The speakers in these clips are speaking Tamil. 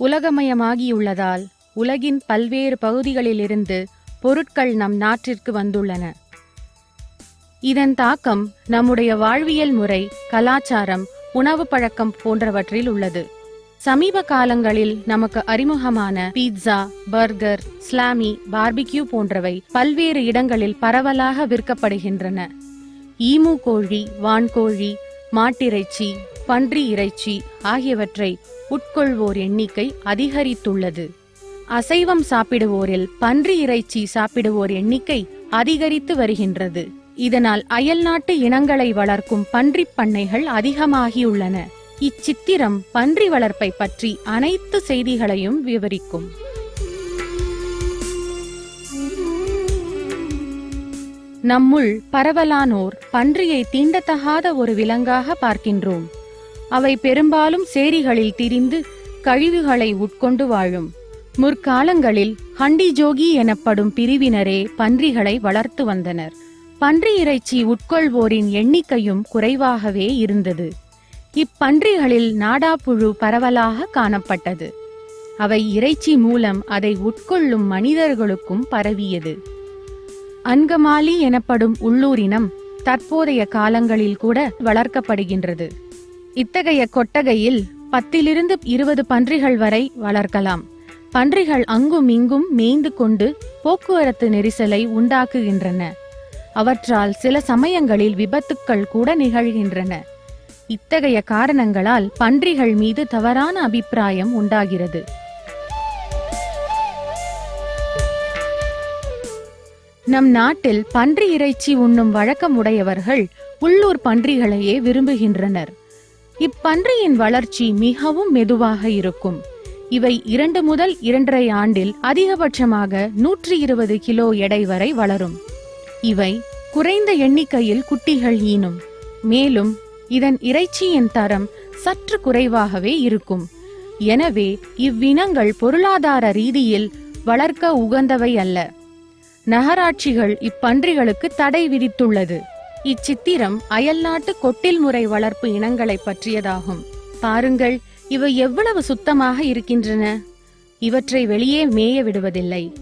உலகமயமாகியுள்ளதால் உலகின் பல்வேறு பகுதிகளிலிருந்து பொருட்கள் நம் நாட்டிற்கு வந்துள்ளன. இதன் தாக்கம் நம்முடைய வாழ்வியல் முறை கலாச்சாரம் உணவு பழக்கம் போன்றவற்றில் உள்ளது. சமீப காலங்களில் நமக்கு அறிமுகமான பீட்சா பர்கர் ஸ்லாமி பார்பிக்யூ போன்றவை பல்வேறு இடங்களில் பரவலாக விற்கப்படுகின்றன. ஈமு கோழி வான்கோழி மாட்டிறைச்சி பன்றி இறைச்சி ஆகியவற்றை உட்கொள்வோர் எண்ணிக்கை அதிகரித்துள்ளது. அசைவம் சாப்பிடுவோரில் பன்றி இறைச்சி சாப்பிடுவோர் எண்ணிக்கை அதிகரித்து வருகின்றது. இதனால் அயல்நாட்டு இனங்களை வளர்க்கும் பன்றிப் பண்ணைகள் அதிகமாகியுள்ளன. இச்சித்திரம் பன்றி வளர்ப்பை பற்றி அனைத்து செய்திகளையும் விவரிக்கும். நம்முள் பரவலானோர் பன்றியை தீண்டத்தகாத ஒரு விலங்காக பார்க்கின்றோம். அவை பெரும்பாலும் சேரிகளில் திரிந்து கழிவுகளை உட்கொண்டு வாழும். முற்காலங்களில் ஹண்டி ஜோகி எனப்படும் பிரிவினரே பன்றிகளை வளர்த்து வந்தனர். பன்றி இறைச்சி உட்கொள்வோரின் எண்ணிக்கையும் குறைவாகவே இருந்தது. இப்பன்றிகளில் நாடாப்புழு பரவலாக காணப்பட்டது. அவை இறைச்சி மூலம் அதை உட்கொள்ளும் மனிதர்களுக்கும் பரவியது. அன்கமாலி எனப்படும் உள்ளூரினம் தற்போதைய காலங்களில் கூட வளர்க்கப்படுகின்றது. இத்தகைய கொட்டகையில் பத்திலிருந்து இருபது பன்றிகள் வரை வளர்க்கலாம். பன்றிகள் அங்கும் இங்கும் மேய்ந்து கொண்டு போக்குவரத்து நெரிசலை உண்டாக்குகின்றன. அவற்றால் சில சமயங்களில் விபத்துக்கள் கூட நிகழ்கின்றன. இத்தகைய காரணங்களால் பன்றிகள் மீது தவறான அபிப்பிராயம் உண்டாகிறது. நம் நாட்டில் பன்றி இறைச்சி உண்ணும் வழக்கம் உடையவர்கள் உள்ளூர் பன்றிகளையே விரும்புகின்றனர். இப்பன்றியின் வளர்ச்சி மிகவும் மெதுவாக இருக்கும். இவை இரண்டு முதல் இரண்டரை ஆண்டில் அதிகபட்சமாக நூற்றி இருபது கிலோ எடை வரை வளரும். இவை குறைந்த எண்ணிக்கையில் குட்டிகள் ஈனும். மேலும் இதன் இறைச்சியின் தரம் சற்று குறைவாகவே இருக்கும். எனவே இவ்வினங்கள் பொருளாதார ரீதியில் வளர்க்க உகந்தவை அல்ல. நகராட்சிகள் இப்பன்றிகளுக்கு தடை விதித்துள்ளது. இச்சித்திரம் அயல்நாட்டு கொட்டில் முறை வளர்ப்பு இனங்களை பற்றியதாகும். பாருங்கள் இவை எவ்வளவு சுத்தமாக இருக்கின்றன. இவற்றை வெளியே மேய விடுவதில்லை.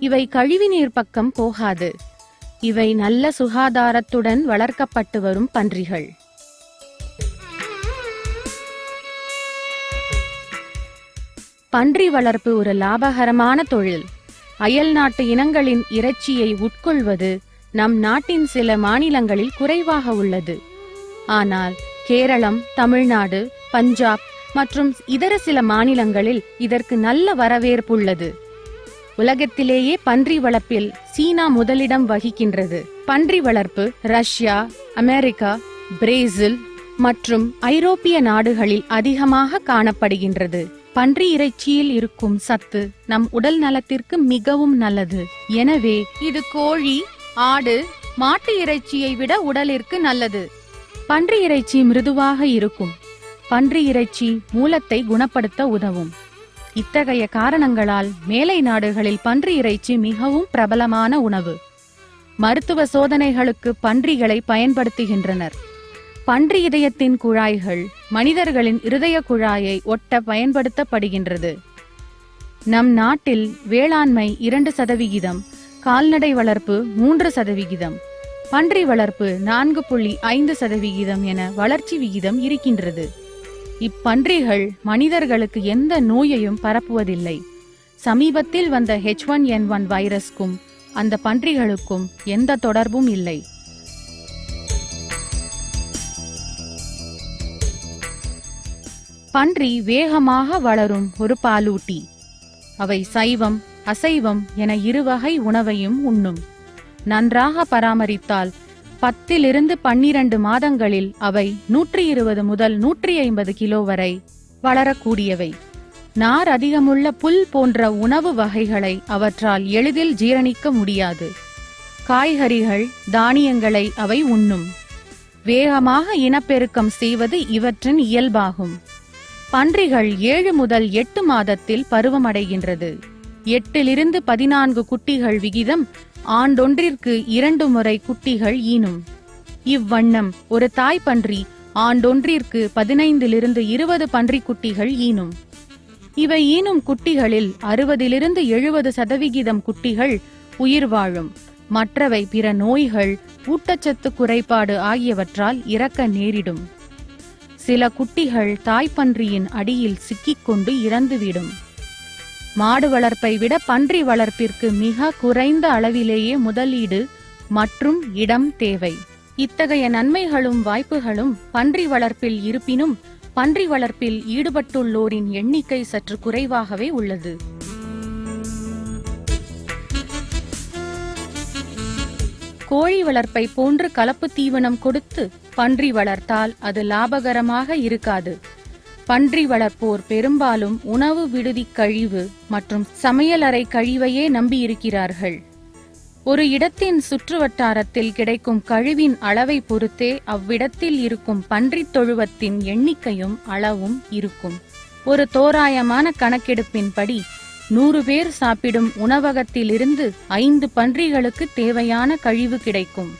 இவை கழிவுநீர் பக்கம் போகாது. இவை நல்ல சுகாதாரத்துடன் வளர்க்கப்பட்டு வரும் பன்றிகள். பன்றி வளர்ப்பு ஒரு லாபகரமான தொழில். அயல்நாட்டு இனங்களின் இறைச்சியை உட்கொள்வது நம் நாட்டின் சில மாநிலங்களில் குறைவாக உள்ளது. ஆனால் கேரளம் தமிழ்நாடு பஞ்சாப் மற்றும் இதர சில மாநிலங்களில் இதற்கு நல்ல வரவேற்பு உள்ளது. உலகத்திலேயே பன்றி வளர்ப்பில் சீனா முதலிடம் வகிக்கின்றது. பன்றி வளர்ப்பு ரஷ்யா அமெரிக்கா பிரேசில் மற்றும் ஐரோப்பிய நாடுகளில் அதிகமாக காணப்படுகின்றது. பன்றி இறைச்சியில் இருக்கும் சத்து நம் உடல் நலத்திற்கு மிகவும் நல்லது. எனவே இது கோழி ஆடு மாட்டு இறைச்சியை விட உடலிற்கு நல்லது. பன்றி இறைச்சி மிருதுவாக இருக்கும். பன்றி இறைச்சி மூலத்தை குணப்படுத்த உதவும். இத்தகைய காரணங்களால் மேலை நாடுகளில் பன்றி இறைச்சி மிகவும் பிரபலமான உணவு. மருத்துவ சோதனைகளுக்கு பன்றிகளை பயன்படுத்துகின்றனர். பன்றி இதயத்தின் குழாய்கள் மனிதர்களின் இருதய குழாயை ஒட்ட பயன்படுத்தப்படுகின்றது. நம் நாட்டில் வேளாண்மை இரண்டு சதவிகிதம் கால்நடை வளர்ப்பு மூன்று சதவிகிதம். பன்றி வளர்ப்பு நான்கு புள்ளி ஐந்து சதவிகிதம் என வளர்ச்சி விகிதம் இருக்கின்றது. இப்பன்றிகள் மனிதர்களுக்கு எந்த நோயையும் பரப்புவதில்லை. சமீபத்தில் வந்த ஹெச் ஒன் என் ஒன் வைரஸ்க்கும் அந்த பன்றிகளுக்கும் எந்த தொடர்பும் இல்லை. பன்றி வேகமாக வளரும் ஒரு பாலூட்டி. அவை சைவம் அசைவம் என இருவகை உணவையும் உண்ணும். நன்றாக பராமரித்தால் பத்திலிருந்து பன்னிரண்டு மாதங்களில் அவை நூற்றி இருபது முதல் நூற்றி ஐம்பது கிலோ வரை வளரக்கூடியவை. நார் அதிகமுள்ள புல் போன்ற உணவு வகைகளை அவற்றால் எளிதில் ஜீரணிக்க முடியாது. காய்கறிகள் தானியங்களை அவை உண்ணும். வேகமாக இனப்பெருக்கம் செய்வது இவற்றின் இயல்பாகும். பன்றிகள் ஏழு முதல் எட்டு மாதத்தில் பருவமடைகின்றது. எட்டிலிருந்து பதினான்கு குட்டிகள் விகிதம் ஆண்டொன்றிற்கு இரண்டு முறை குட்டிகள் ஈனும். இவ்வண்ணம் ஒரு தாய் பன்றி ஆண்டொன்றிற்கு பதினைந்திலிருந்து இருபது பன்றி குட்டிகள் ஈனும். இவை ஈனும் குட்டிகளில் அறுபதிலிருந்து எழுபது சதவிகிதம் குட்டிகள் உயிர் வாழும். மற்றவை பிற நோய்கள் ஊட்டச்சத்து குறைபாடு ஆகியவற்றால் இறக்க நேரிடும். சில குட்டிகள் தாய்ப்பன்றியின் அடியில் சிக்கிக்கொண்டு இறந்துவிடும். மாடு வளர்ப்பை விட பன்றி வளர்ப்பிற்கு மிக குறைந்த அளவிலேயே முதலீடு மற்றும் இடம் தேவை. இத்தகைய நன்மைகளும் வாய்ப்புகளும் பன்றி வளர்ப்பில் இருப்பினும் பன்றி வளர்ப்பில் ஈடுபட்டுள்ளோரின் எண்ணிக்கை சற்று குறைவாகவே உள்ளது. கோழி வளர்ப்பை போன்று கலப்பு தீவனம் கொடுத்து பன்றி வளர்த்தால் அது லாபகரமாக இருக்காது. பன்றி வளர்ப்போர் பெரும்பாலும் உணவு விடுதி கழிவு மற்றும் சமையலறை கழிவையே நம்பியிருக்கிறார்கள். ஒரு இடத்தின் சுற்றுவட்டாரத்தில் கிடைக்கும் கழிவின் அளவை பொறுத்தே அவ்விடத்தில் இருக்கும் பன்றித் தொழுவத்தின் எண்ணிக்கையும் அளவும் இருக்கும். ஒரு தோராயமான கணக்கெடுப்பின்படி நூறு பேர் சாப்பிடும் உணவகத்திலிருந்து ஐந்து பன்றிகளுக்கு தேவையான கழிவு கிடைக்கும்.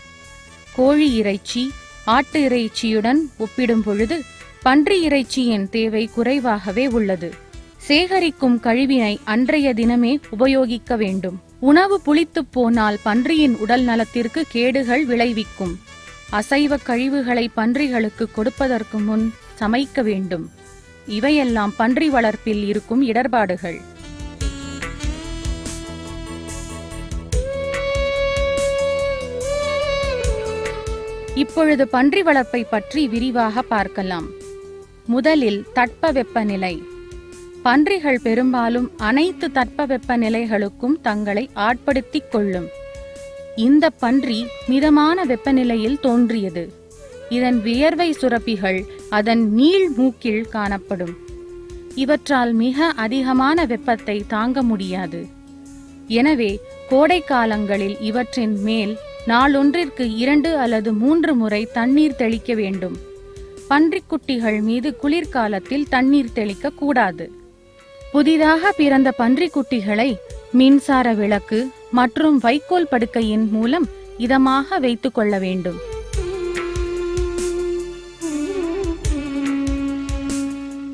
கோழி இறைச்சி ஆட்டு இறைச்சியுடன் ஒப்பிடும் பொழுது பன்றி இறைச்சியின் தேவை குறைவாகவே உள்ளது. சேகரிக்கும் கழிவினை அன்றைய தினமே உபயோகிக்க வேண்டும். உணவு புளித்துப் போனால் பன்றியின் உடல் நலத்திற்கு கேடுகள் விளைவிக்கும். அசைவ கழிவுகளை பன்றிகளுக்கு கொடுப்பதற்கு முன் சமைக்க வேண்டும். இவையெல்லாம் பன்றி வளர்ப்பில் இருக்கும் இடர்பாடுகள். இப்பொழுது பன்றி வளர்ப்பை பற்றி விரிவாக பார்க்கலாம். முதலில் தட்பவெப்பநிலை. பன்றிகள் பெரும்பாலும் அனைத்து தட்பவெப்ப நிலைகளுக்கும் தங்களை ஆட்படுத்திக் கொள்ளும். இந்த பன்றி மிதமான வெப்பநிலையில் தோன்றியது. இதன் வியர்வை சுரப்பிகள் அதன் நீள் மூக்கில் காணப்படும். இவற்றால் மிக அதிகமான வெப்பத்தை தாங்க முடியாது. எனவே கோடை காலங்களில் இவற்றின் மேல் நாளொன்றிற்கு இரண்டு அல்லது மூன்று முறை தண்ணீர் தெளிக்க வேண்டும். பன்றிக்குட்டிகள் மீது குளிர்காலத்தில் தண்ணீர் தெளிக்க கூடாது. புதிதாக பிறந்த பன்றிக்குட்டிகளை மின்சார விளக்கு மற்றும் வைக்கோல் படுக்கையின் மூலம் இதமாக வைத்துக் கொள்ள வேண்டும்.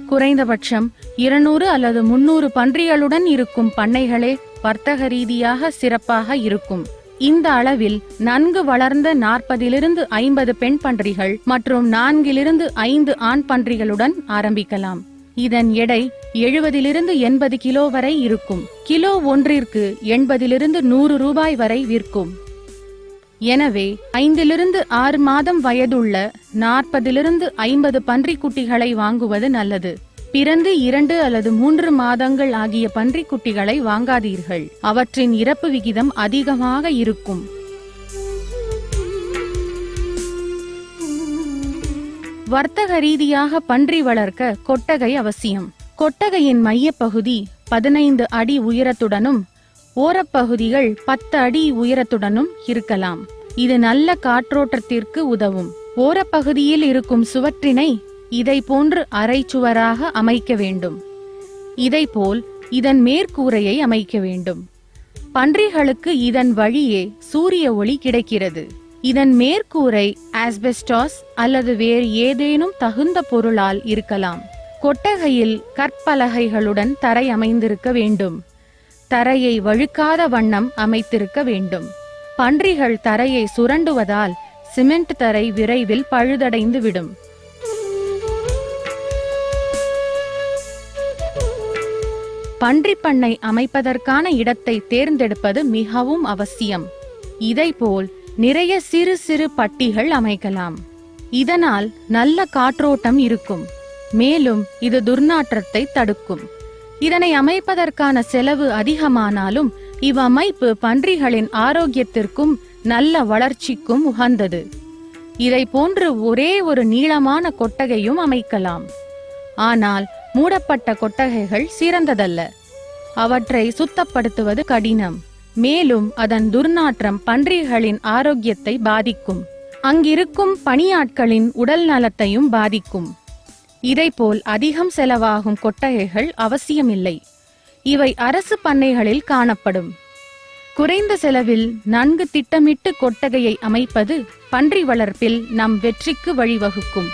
குறைந்தபட்சம் இருநூறு அல்லது முன்னூறு பன்றிகளுடன் இருக்கும் பண்ணைகளே வர்த்தக ரீதியாக சிறப்பாக இருக்கும். இந்த அளவில் நன்கு வளர்ந்த நாற்பதிலிருந்து ஐம்பது பெண் பன்றிகள் மற்றும் நான்கிலிருந்து ஐந்து ஆண் பன்றிகளுடன் ஆரம்பிக்கலாம். இதன் எடை எழுபதிலிருந்து எண்பது கிலோ வரை இருக்கும். கிலோ ஒன்றிற்கு எண்பதிலிருந்து நூறு ரூபாய் வரை விற்கும். எனவே ஐந்திலிருந்து ஆறு மாதம் வயதுள்ள நாற்பதிலிருந்து ஐம்பது பன்றிக்குட்டிகளை வாங்குவது நல்லது. பிறந்து இரண்டு அல்லது மூன்று மாதங்கள் ஆகிய பன்றிக்குட்டிகளை வாங்காதீர்கள். அவற்றின் இறப்பு விகிதம் அதிகமாக இருக்கும். வர்த்தக ரீதியாக பன்றி வளர்க்க கொட்டகை அவசியம். கொட்டகையின் மையப்பகுதி பதினைந்து அடி உயரத்துடனும் ஓரப்பகுதிகள் பத்து அடி உயரத்துடனும் இருக்கலாம். இது நல்ல காற்றோட்டத்திற்கு உதவும். ஓரப்பகுதியில் இருக்கும் சுவற்றினை இதை போன்று அரைச்சுவராக அமைக்க வேண்டும். இதைபோல் இதன் மேற்கூரையை அமைக்க வேண்டும். பன்றிகளுக்கு இதன் வழியே சூரிய ஒளி கிடைக்கிறது. இதன் மேற்கூரை ஆஸ்பெஸ்டாஸ் அல்லது வேறு ஏதேனும் தகுந்த பொருளால் இருக்கலாம். கொட்டகையில் கற்பலகைகளுடன் தரை அமைந்திருக்க வேண்டும். தரையை வழுக்காத வண்ணம் அமைத்திருக்க வேண்டும். பன்றிகள் தரையை சுரண்டுவதால் சிமெண்ட் தரை விரைவில் பழுதடைந்து பன்றி பண்ணை அமைப்பதற்கான இடத்தை தேர்ந்தெடுப்பது மிகவும் அவசியம். இதைப்போல் நிறைய சிறு சிறு பட்டிகள் அமைக்கலாம். இதனால் நல்ல காற்றோட்டம் இருக்கும். மேலும் இது துர்நாற்றத்தை தடுக்கும். இதனை அமைப்பதற்கான செலவு அதிகமானாலும் இவ்வமைப்பு பன்றிகளின் ஆரோக்கியத்திற்கும் நல்ல வளர்ச்சிக்கும் உகந்தது. இதை போன்று ஒரே ஒரு நீளமான கொட்டகையும் அமைக்கலாம். ஆனால் மூடப்பட்ட கொட்டகைகள் சிறந்ததல்ல அவற்றை சுத்தப்படுத்துவது கடினம். மேலும் அதன் துர்நாற்றம் பன்றிகளின் ஆரோக்கியத்தை பாதிக்கும். அங்கிருக்கும் பணியாட்களின் உடல் நலத்தையும் பாதிக்கும். இதைப்போல் அதிகம் செலவாகும் கொட்டகைகள் அவசியமில்லை. இவை அரசு பண்ணைகளில் காணப்படும். குறைந்த செலவில் நன்கு திட்டமிட்டு கொட்டகையை அமைப்பது பன்றி வளர்ப்பில் நம் வெற்றிக்கு வழிவகுக்கும்.